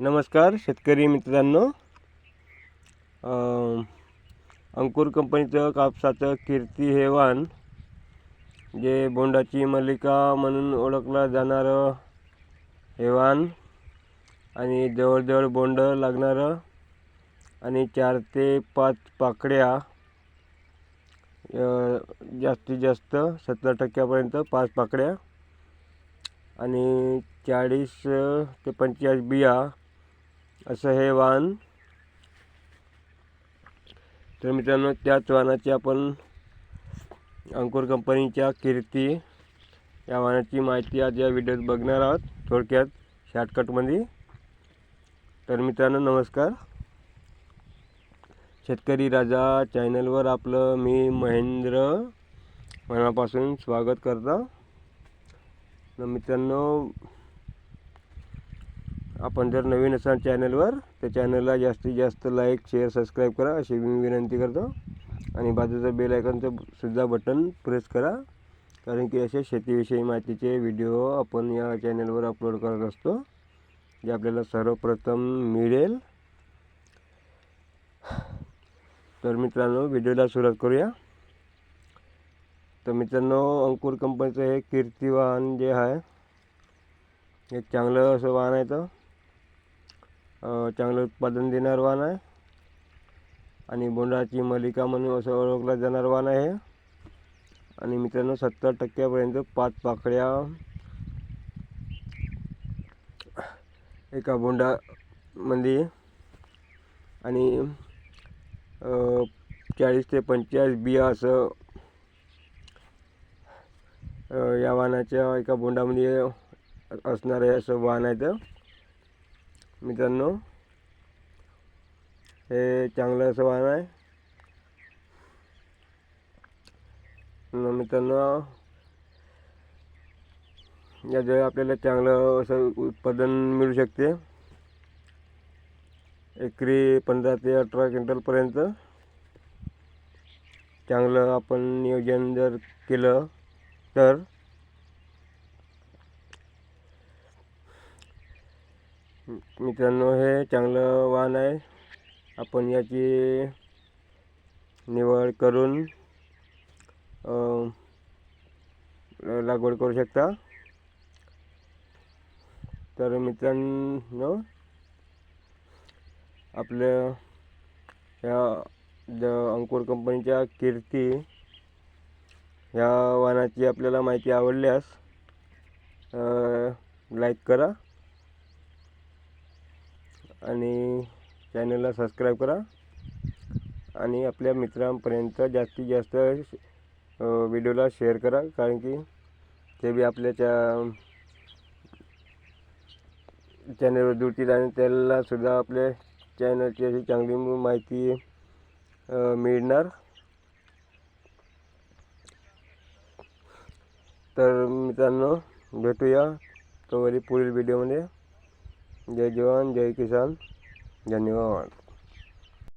नमस्कार शेतकरी मित्रांनो. अंकुर कंपनीचं कापसाचं कीर्ती हेवान जे बोंडाची मल्लिका म्हणून ओळखलं जाणारं हेवान आणि जवळजवळ बोंड लागणारं आणि चार ते पाच पाकड्या जास्तीत जास्त सत्तर टक्क्यापर्यंत पाच पाकड्या आणि चाळीस ते पंचेचाळीस बिया असं हे वाहन. तर मित्रांनो त्याच वाहनाची आपण अंकुर कंपनीच्या कीर्ती या वाहनाची माहिती आज या व्हिडिओत बघणार आहोत. थोडक्यात शॉर्टकटमध्ये तर मित्रांनो नमस्कार. शेतकरी राजा चॅनलवर आपलं मी महेंद्र मनापासून स्वागत करतो. तर मित्रांनो आपण जर नवीन असाल चॅनलवर तर चॅनलला जास्तीत जास्त लाईक शेअर सबस्क्राईब करा. अशी मी विनंती करतो. आणि बाजूचं बेल आयकॉनचं सुद्धा बटन प्रेस करा. कारण की असे शेतीविषयी माहितीचे व्हिडिओ आपण या चॅनलवर अपलोड करत असतो. जे आपल्याला सर्वप्रथम मिळेल. तर मित्रांनो व्हिडिओला सुरुवात करूया. तर मित्रांनो अंकुर कंपनीचं हे कीर्ती वाहन जे आहे एक चांगलं असं वाहन आहे तर चांगलं उत्पादन देणारं वाण आहे. आणि बोंडाची मलिका म्हणून असं ओळखलं जाणारं वाण आहे. आणि मित्रांनो सत्तर टक्क्यापर्यंत पाच पाकड्या एका बोंडामध्ये आणि चाळीस ते पंचेचाळीस बिया असं या वाहनाच्या एका बोंडामध्ये असणार आहे असं वाहन आहे तर मित्रांनो हे चांगलं असं वाहन आहे. न मित्रांनो याद्वारे आपल्याला चांगलं असं उत्पादन मिळू शकते. एकरी पंधरा ते अठरा क्विंटलपर्यंत चांगलं आपण नियोजन जर केलं तर मित्रांनो हे चांगलं वाहन आहे. आपण याची निवड करून लागवड करू शकता. तर मित्रांनो आपल्या ह्या ज अंकुर कंपनीच्या कीर्ती ह्या वाहनाची आपल्याला माहिती आवडल्यास लाईक करा. आणि चॅनलला सबस्क्राईब करा. आणि आपल्या मित्रांपर्यंत जास्तीत जास्त व्हिडिओला शेअर करा. कारण की ते बी आपल्या च्या चॅनलवर जुळतील आणि त्यालासुद्धा आपल्या चॅनलची अशी चांगली माहिती मिळणार. तर मित्रांनो भेटूया तोवरी पुढील व्हिडिओमध्ये. જય જવાન જય કિસાન ધન્યવાદ